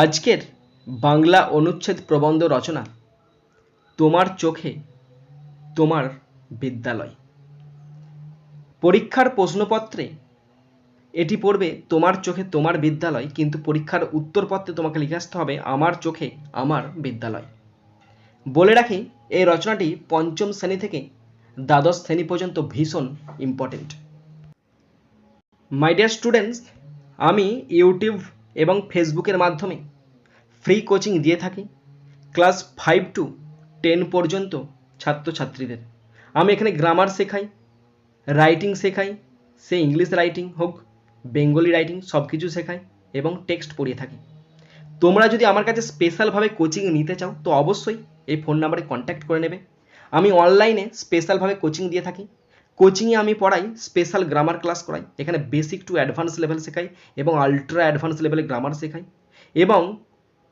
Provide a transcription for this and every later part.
আজকের বাংলা অনুচ্ছেদ প্রবন্ধ রচনা, তোমার চোখে তোমার বিদ্যালয়। পরীক্ষার প্রশ্নপত্রে এটি পড়বে, তোমার চোখে তোমার বিদ্যালয়, কিন্তু পরীক্ষার উত্তরপত্রে তোমাকে লিখে আসতে হবে, আমার চোখে আমার বিদ্যালয়। বলে রাখি, এই রচনাটি পঞ্চম শ্রেণি থেকে দ্বাদশ শ্রেণি পর্যন্ত ভীষণ ইম্পর্টেন্ট মাই ডিয়ার স্টুডেন্টস আমি ইউটিউব এবং ফেসবুকের মাধ্যমে ফ্রি কোচিং দিয়ে থাকি। ক্লাস ফাইভ টু টেন পর্যন্ত ছাত্রছাত্রীদের। আমি এখানে গ্রামার শেখাই, রাইটিং শেখাই, সে ইংলিশ রাইটিং হোক, বেঙ্গলি রাইটিং সব কিছু শেখাই এবং টেক্সট পড়িয়ে থাকি। তোমরা যদি আমার কাছে স্পেশালভাবে কোচিং নিতে চাও, তো অবশ্যই এই ফোন নাম্বারে কন্ট্যাক্ট করে নেবে। আমি অনলাইনে স্পেশালভাবে কোচিং দিয়ে থাকি। কোচিংয়ে আমি পড়াই স্পেশাল গ্রামার ক্লাস করাই, এখানে বেসিক টু অ্যাডভান্স লেভেল শেখাই এবং আলট্রা অ্যাডভান্স লেভেলে গ্রামার শেখাই এবং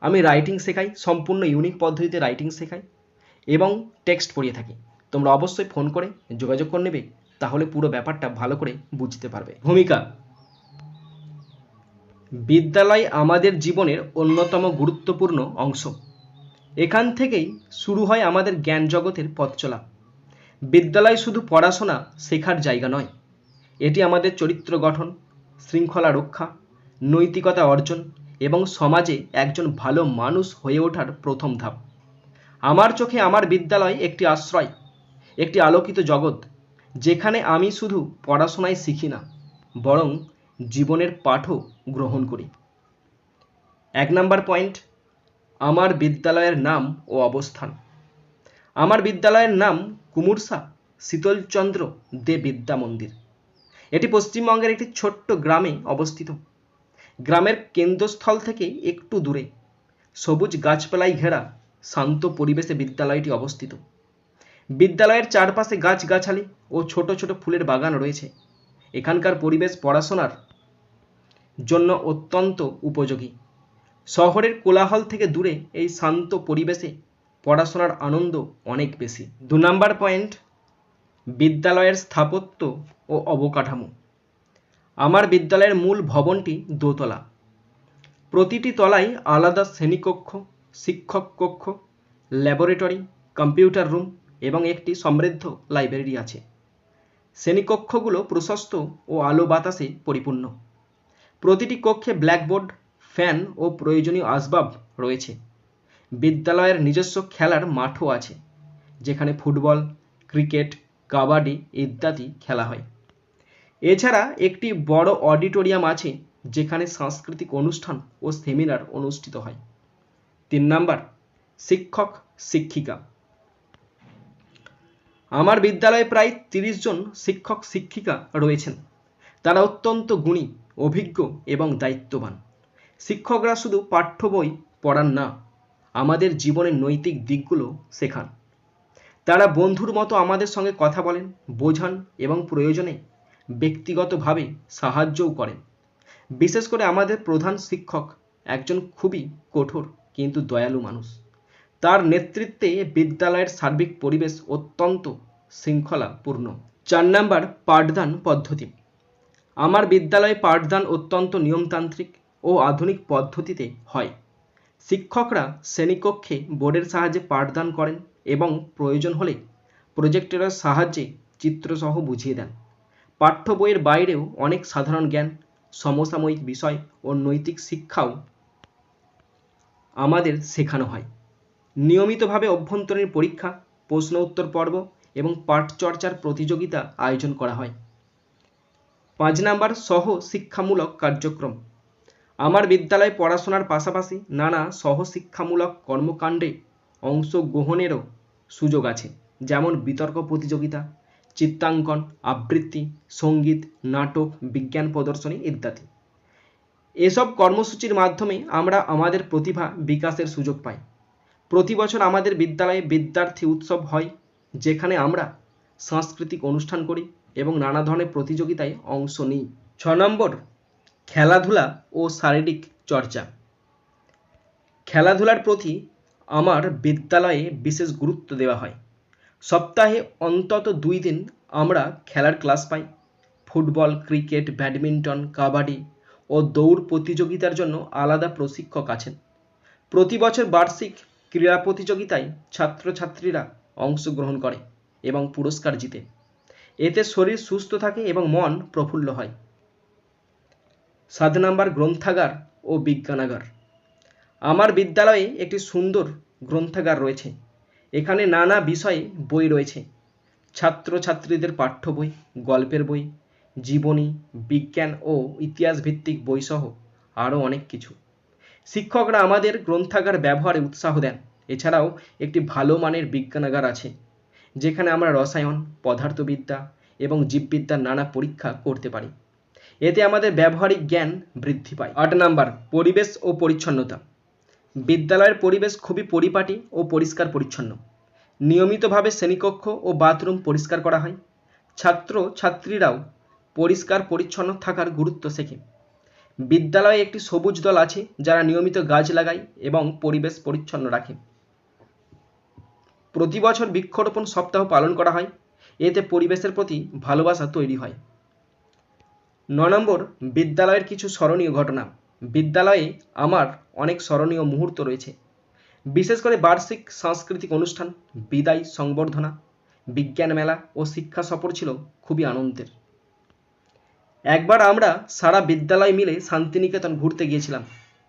আমি রাইটিং শেখাই, সম্পূর্ণ ইউনিক পদ্ধতিতে রাইটিং শেখাই এবং টেক্সট পড়িয়ে থাকি। তোমরা অবশ্যই ফোন করে যোগাযোগ করে নেবে, তাহলে পুরো ব্যাপারটা ভালো করে বুঝতে পারবে। ভূমিকা, বিদ্যালয় আমাদের জীবনের অন্যতম গুরুত্বপূর্ণ অংশ। এখান থেকেই শুরু হয় আমাদের জ্ঞান জগতের পথ চলা। বিদ্যালয় শুধু পড়াশোনা শেখার জায়গা নয়, এটি আমাদের চরিত্র গঠন, শৃঙ্খলা রক্ষা, নৈতিকতা অর্জন এবং সমাজে একজন ভালো মানুষ হয়ে ওঠার প্রথম ধাপ। আমার চোখে আমার বিদ্যালয় একটি আশ্রয়, একটি আলোকিত জগৎ, যেখানে আমি শুধু পড়াশোনায় শিখি না, বরং জীবনের পাঠও গ্রহণ করি। এক নাম্বার পয়েন্ট, আমার বিদ্যালয়ের নাম ও অবস্থান। আমার বিদ্যালয়ের নাম কুমুরসা, শীতলচন্দ্র দে বিদ্যা মন্দির এটি পশ্চিমবঙ্গের একটি ছোট্ট গ্রামে অবস্থিত। গ্রামের কেন্দ্রস্থল থেকে একটু দূরে সবুজ গাছপালায় ঘেরা শান্ত পরিবেশে বিদ্যালয়টি অবস্থিত। বিদ্যালয়ের চারপাশে গাছগাছালি ও ছোট ছোট ফুলের বাগান রয়েছে। এখানকার পরিবেশ পড়াশোনার জন্য অত্যন্ত উপযোগী। শহরের কোলাহল থেকে দূরে এই শান্ত পরিবেশে পড়াশোনার আনন্দ অনেক বেশি। দু নাম্বার পয়েন্ট, বিদ্যালয়ের স্থাপত্য ও অবকাঠামো। আমার বিদ্যালয়ের মূল ভবনটি দোতলা। প্রতিটি তলায় আলাদা শ্রেণীকক্ষ, শিক্ষক কক্ষ, ল্যাবরেটরি, কম্পিউটার রুম এবং একটি সমৃদ্ধ লাইব্রেরি আছে। শ্রেণীকক্ষগুলো প্রশস্ত ও আলো বাতাসে পরিপূর্ণ। প্রতিটি কক্ষে ব্ল্যাকবোর্ড, ফ্যান ও প্রয়োজনীয় আসবাব রয়েছে। বিদ্যালয়ের নিজস্ব খেলার মাঠও আছে, যেখানে ফুটবল, ক্রিকেট, কাবাডি ইত্যাদি খেলা হয়। এছাড়া একটি বড় অডিটোরিয়াম আছে, যেখানে সাংস্কৃতিক অনুষ্ঠান ও সেমিনার অনুষ্ঠিত হয়। তিন নাম্বার, শিক্ষক, শিক্ষিকা। আমার বিদ্যালয়ে প্রায় তিরিশ জন শিক্ষক, শিক্ষিকা রয়েছেন। তারা অত্যন্ত গুণী, অভিজ্ঞ এবং দায়িত্ববান। শিক্ষকরা শুধু পাঠ্য বই পড়ান না আমাদের জীবনের নৈতিক দিকগুলো শেখান। তারা বন্ধুর মতো আমাদের সঙ্গে কথা বলেন, বোঝান এবং প্রয়োজনে ব্যক্তিগতভাবে সাহায্যও করেন। বিশেষ করে আমাদের প্রধান শিক্ষক একজন খুবই কঠোর কিন্তু দয়ালু মানুষ। তার নেতৃত্বে বিদ্যালয়ের সার্বিক পরিবেশ অত্যন্ত শৃঙ্খলাপূর্ণ। চার নাম্বার, পাঠদান পদ্ধতি। আমার বিদ্যালয়ে পাঠদান অত্যন্ত নিয়মতান্ত্রিক ও আধুনিক পদ্ধতিতে হয়। শিক্ষকরা শ্রেণীকক্ষে বোর্ডের সাহায্যে পাঠদান করেন এবং প্রয়োজন হলে প্রজেক্টরের সাহায্যে চিত্রসহ বুঝিয়ে দেন। পাঠ্য বইয়ের বাইরেও অনেক সাধারণ জ্ঞান, সমসাময়িক বিষয় ও নৈতিক শিক্ষাও আমাদের শেখানো হয়। নিয়মিতভাবে অভ্যন্তরীণ পরীক্ষা, প্রশ্ন উত্তর পর্ব এবং পাঠচর্চার প্রতিযোগিতা আয়োজন করা হয়। পাঁচ নাম্বার সহ শিক্ষামূলক কার্যক্রম। আমার বিদ্যালয়ে পড়াশোনার পাশাপাশি নানা সহশিক্ষামূলক কর্মকাণ্ডে অংশগ্রহণেরও সুযোগ আছে, যেমন বিতর্ক প্রতিযোগিতা, চিত্রাঙ্কন, আবৃত্তি, সংগীত, নাটক, বিজ্ঞান প্রদর্শনী ইত্যাদি। এসব কর্মসূচির মাধ্যমে আমরা আমাদের প্রতিভা বিকাশের সুযোগ পাই। প্রতি বছর আমাদের বিদ্যালয়ে বিদ্যার্থী উৎসব হয়, যেখানে আমরা সাংস্কৃতিক অনুষ্ঠান করি এবং নানা ধরনের প্রতিযোগিতায় অংশ নিই। ছ নম্বর খেলাধুলা ও শারীরিক চর্চা। খেলাধুলার প্রতি আমার বিদ্যালয়ে বিশেষ গুরুত্ব দেওয়া হয়। সপ্তাহে অন্তত দুই দিন আমরা খেলার ক্লাস পাই। ফুটবল, ক্রিকেট, ব্যাডমিন্টন, কাবাডি ও দৌড় প্রতিযোগিতার জন্য আলাদা প্রশিক্ষক আছেন। প্রতি বছর বার্ষিক ক্রীড়া প্রতিযোগিতায় ছাত্রছাত্রীরা অংশগ্রহণ করে এবং পুরস্কার জিতে। এতে শরীর সুস্থ থাকে এবং মন প্রফুল্ল হয়। সাত নাম্বার গ্রন্থাগার ও বিজ্ঞানাগার। আমার বিদ্যালয়ে একটি সুন্দর গ্রন্থাগার রয়েছে। এখানে নানা বিষয়ে বই রয়েছে। ছাত্রছাত্রীদের পাঠ্য বই, গল্পের বই, জীবনী, বিজ্ঞান ও ইতিহাস ভিত্তিক বইসহ আরও অনেক কিছু। শিক্ষকরা আমাদের গ্রন্থাগার ব্যবহারে উৎসাহ দেন। এছাড়াও একটি ভালো মানের বিজ্ঞানাগার আছে, যেখানে আমরা রসায়ন, পদার্থবিদ্যা এবং জীববিদ্যার নানা পরীক্ষা করতে পারি। এতে আমাদের ব্যবহারিক জ্ঞান বৃদ্ধি পায়। আট নাম্বার, পরিবেশ ও পরিচ্ছন্নতা। বিদ্যালয়ের পরিবেশ খুবই পরিপাটি ও পরিষ্কার পরিচ্ছন্ন। নিয়মিতভাবে শ্রেণীকক্ষ ও বাথরুম পরিষ্কার করা হয়। ছাত্র ছাত্রীরাও পরিষ্কার পরিচ্ছন্ন থাকার গুরুত্ব শেখে। বিদ্যালয়ে একটি সবুজ দল আছে যারা নিয়মিত গাছ লাগায় এবং পরিবেশ পরিচ্ছন্ন রাখে। প্রতি বছর বৃক্ষরোপণ সপ্তাহ পালন করা হয়। এতে পরিবেশের প্রতি ভালোবাসা তৈরি হয়। ন নম্বর, বিদ্যালয়ের কিছু স্মরণীয় ঘটনা। বিদ্যালয়ে আমার অনেক স্মরণীয় মুহূর্ত রয়েছে। বিশেষ করে বার্ষিক সাংস্কৃতিক অনুষ্ঠান, বিদায় সংবর্ধনা, বিজ্ঞান মেলা ও শিক্ষা সফর ছিল খুবই আনন্দের। একবার আমরা সারা বিদ্যালয় মিলে শান্তিনিকেতন ঘুরতে গিয়েছিলাম।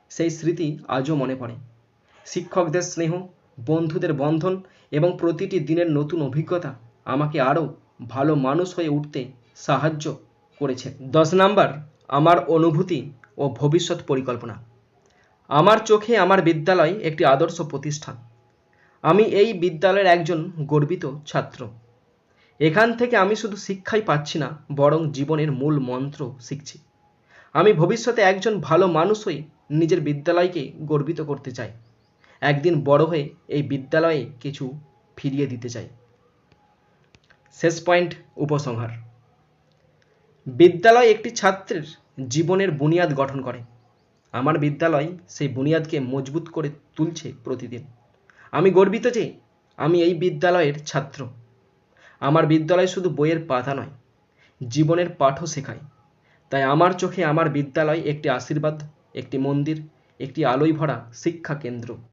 সেই স্মৃতি আজও মনে পড়ে। শিক্ষকদের স্নেহ, বন্ধুদের বন্ধন এবং প্রতিটি দিনের নতুন অভিজ্ঞতা আমাকে আরও ভালো মানুষ হয়ে উঠতে সাহায্য করেছে। দশ নাম্বার, আমার অনুভূতি ও ভবিষ্যৎ পরিকল্পনা। আমার চোখে আমার বিদ্যালয় একটি আদর্শ প্রতিষ্ঠান। আমি এই বিদ্যালয়ের একজন গর্বিত ছাত্র। এখান থেকে আমি শুধু শিক্ষাই পাচ্ছি না, বরং জীবনের মূল মন্ত্র শিখছি। আমি ভবিষ্যতে একজন ভালো মানুষ হয়ে নিজের বিদ্যালয়কে গর্বিত করতে চাই। একদিন বড় হয়ে এই বিদ্যালয়ে কিছু ফিরিয়ে দিতে চাই। শেষ পয়েন্ট, উপসংহার। বিদ্যালয় একটি ছাত্রের জীবনের বুনিয়াদ গঠন করে। আমার বিদ্যালয় সেই বুনিয়াদকে মজবুত করে তুলছে প্রতিদিন। আমি গর্বিত যে আমি এই বিদ্যালয়ের ছাত্র। আমার বিদ্যালয় শুধু বইয়ের পাতা নয়, জীবনের পাঠও শেখায়। তাই আমার চোখে আমার বিদ্যালয় একটি আশীর্বাদ, একটি মন্দির, একটি আলোয় ভরা শিক্ষা কেন্দ্র।